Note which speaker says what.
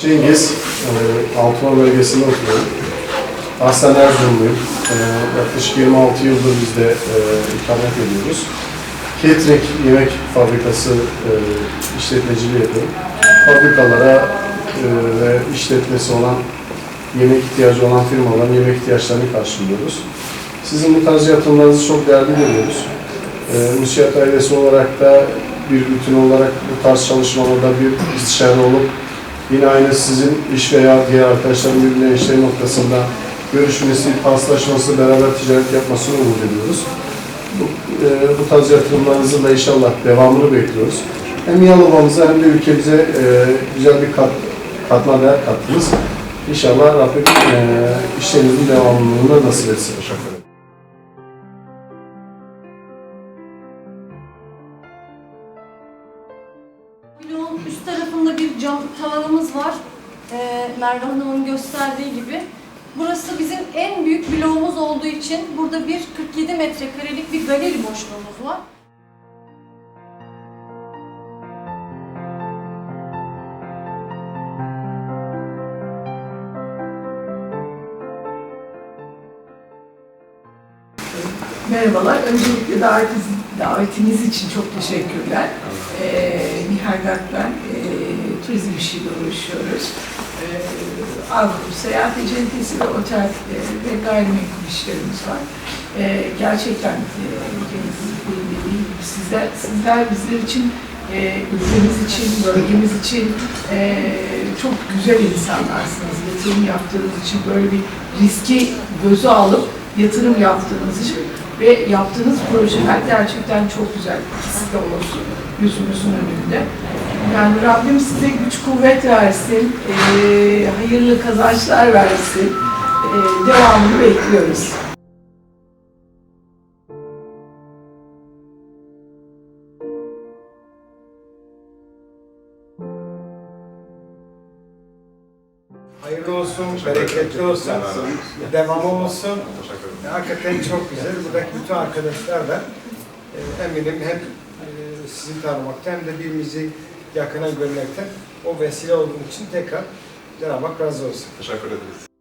Speaker 1: Cengiz, e, Altıma bölgesinde oturuyorum. Aslen Erzurumluyum. E, yaklaşık 26 yıldır biz de e, ikamet ediyoruz. Catering yemek fabrikası e, işletmeciliği yapıyorum. Fabrikalara e, ve işletmesi olan yemek ihtiyacı olan firmaların yemek ihtiyaçlarını karşılıyoruz. Sizin bu tarz yatırımlarınızı çok değerli görüyoruz. E, ailesi olarak da bir bütün olarak bu tarz çalışmalarda bir istişare olup yine aynı sizin iş veya diğer arkadaşların birbirine işleri noktasında görüşmesi, paslaşması, beraber ticaret yapmasını umut ediyoruz. Bu, e, bu tarz yatırımlarınızın da inşallah devamını bekliyoruz. Hem Yalova'mıza hem de ülkemize e, güzel bir kat, katma değer kattınız. İnşallah Rabbim e, işlerinizin devamlılığını nasip etsin. Teşekkür ederim.
Speaker 2: Bloğun üst tarafında bir cam tavanımız var. Ee, Merve Hanım'ın gösterdiği gibi. Burası bizim en büyük bloğumuz olduğu için burada bir 47 metrekarelik bir galeri boşluğumuz var.
Speaker 3: Merhabalar. Öncelikle davetiniz, davetiniz için çok teşekkürler. Ee, Ben. Ee, turizm işiyle uğraşıyoruz. Ee, Avrupa seyahat acentesi ve otel e, ve gayrimenkul işlerimiz var. Ee, gerçekten e, sizler, sizler bizler için e, ülkemiz için, bölgemiz için e, çok güzel insanlarsınız. Yatırım yaptığınız için böyle bir riski göze alıp yatırım yaptığınız için ve yaptığınız projeler gerçekten çok güzel. İkisi de olsun yüzümüzün önünde. Yani Rabbim size güç kuvvet versin, eee, hayırlı kazançlar versin. Eee, devamını bekliyoruz.
Speaker 4: Hayırlı olsun, bereketli olsun, devamı olsun. Hakikaten çok güzel. Buradaki bütün arkadaşlar da e, eminim hem e, sizi tanımaktan hem de birbirimizi yakına görmekten o vesile olduğum için tekrar Cenab-ı Hak razı olsun.
Speaker 5: Teşekkür ederiz.